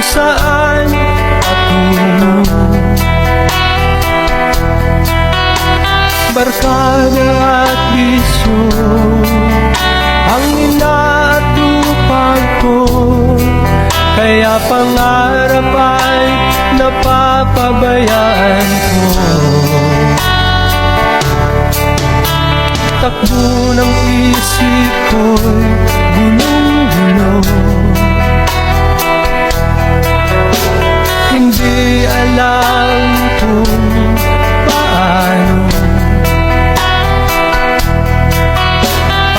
kung saan ako. Barkada at biso Ang ina inaatupag ko. Kaya pangarap ay napapabayaan ko. Takbo ng isip ko'y alam kung paano.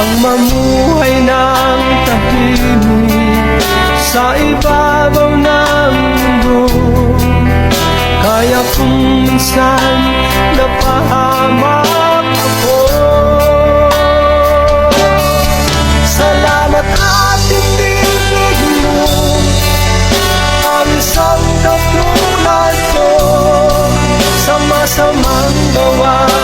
Ang mamuhay ng tahimik sa ibabaw ng mundo. Kaya kung minsan napahama the one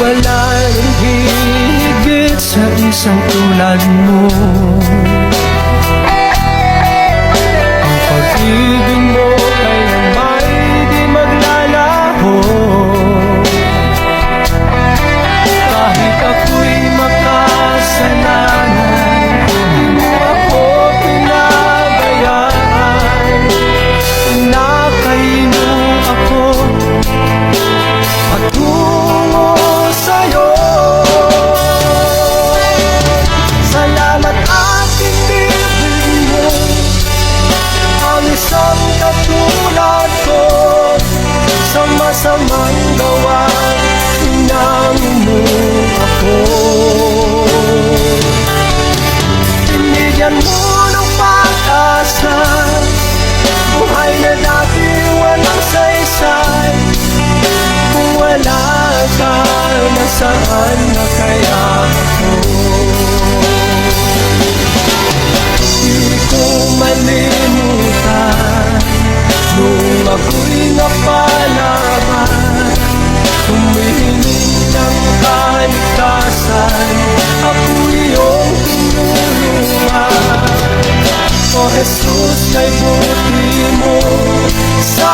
Wala rin higit sa isang tulad mo. buti mo. Sa